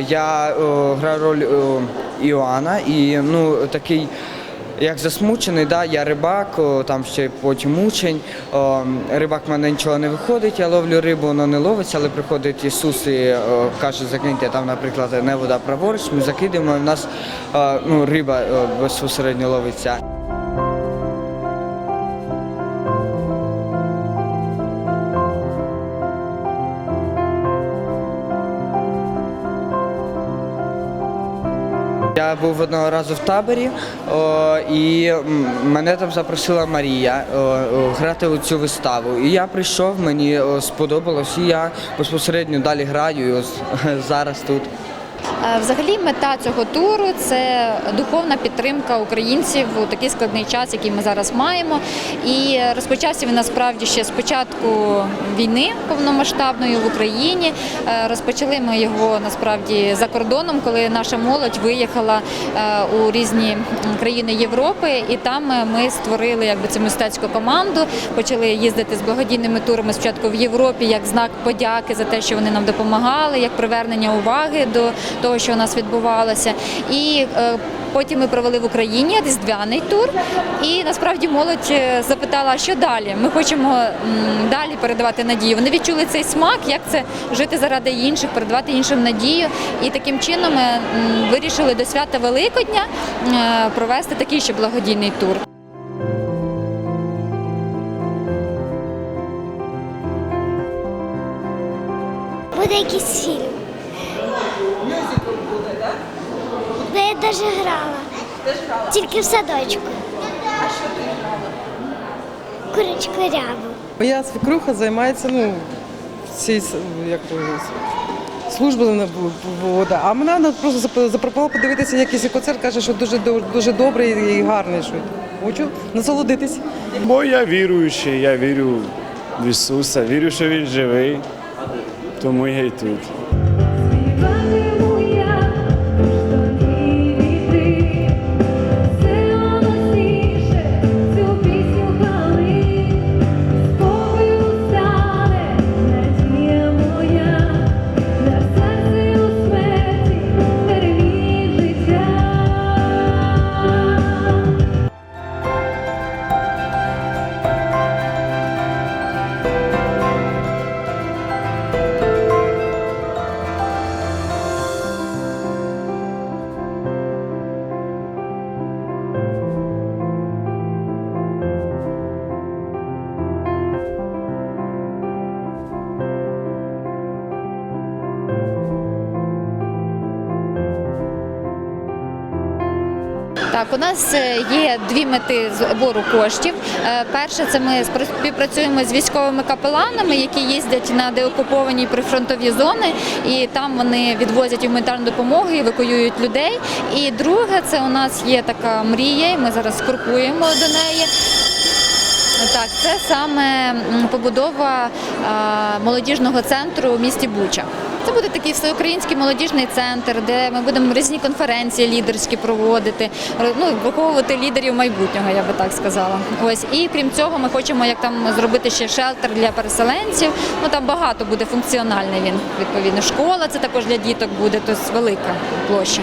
Я о, граю роль о, Іоанна і ну такий. Як засмучений, да, я рибак, о, там ще потім учень. О, рибак в мене нічого не виходить, я ловлю рибу, воно не ловиться, але приходить Ісус і о, каже, закиньте там, наприклад, не вода праворуч, ми закидаємо, і в нас о, ну, риба о, безпосередньо ловиться. Я був одного разу в таборі, о, і мене там запросила Марія о, о, грати у цю виставу. І я прийшов, мені о, сподобалось, і я безпосередньо далі граю. І ось зараз тут. Взагалі, мета цього туру це духовна підтримка українців у такий складний час, який ми зараз маємо. І розпочався він насправді ще з початку війни повномасштабної в Україні. Е, Розпочали ми його насправді за кордоном, коли наша молодь виїхала е, у різні країни Європи, і там ми створили якби цю мистецьку команду. Почали їздити з благодійними турами спочатку в Європі як знак подяки за те, що вони нам допомагали, як привернення уваги до того, що у нас відбувалося. І е, потім ми провели в Україні різдвяний тур. І насправді молодь е, запитала, що далі? Ми хочемо далі передавати надію. Вони відчули цей смак, як це жити заради інших, передавати іншим надію. І таким чином ми вирішили до свята Великодня е, провести такий ще благодійний тур. Буде якийсь фільм. Де я навіть грала. Тільки в садочку. А що ти грала? Курочку рябу. Моя свекруха займається, ну, цій, як то, службою вона вода. А мене вона просто запропонувала подивитися якийсь концерт, каже, що дуже, дуже добрий і гарний. Що хочу насолодитись. Бо я віруючий, я вірю в Ісуса, вірю, що Він живий, тому я і тут. Так, у нас е, є дві мети збору коштів. Е, Перше, це ми співпрацюємо з військовими капеланами, які їздять на деокуповані прифронтові зони, і там вони відвозять гуманітарну допомогу і евакуюють людей. І друге, це у нас є така мрія, і ми зараз крокуємо до неї. Так, це саме побудова молодіжного центру у місті Буча. Це буде такий всеукраїнський молодіжний центр, де ми будемо різні конференції лідерські проводити, ну, виховувати лідерів майбутнього, я би так сказала. Ось і крім цього, ми хочемо як там зробити ще шелтер для переселенців. Ну там багато буде функціональний він відповідно. Школа це також для діток буде, тобто велика площа.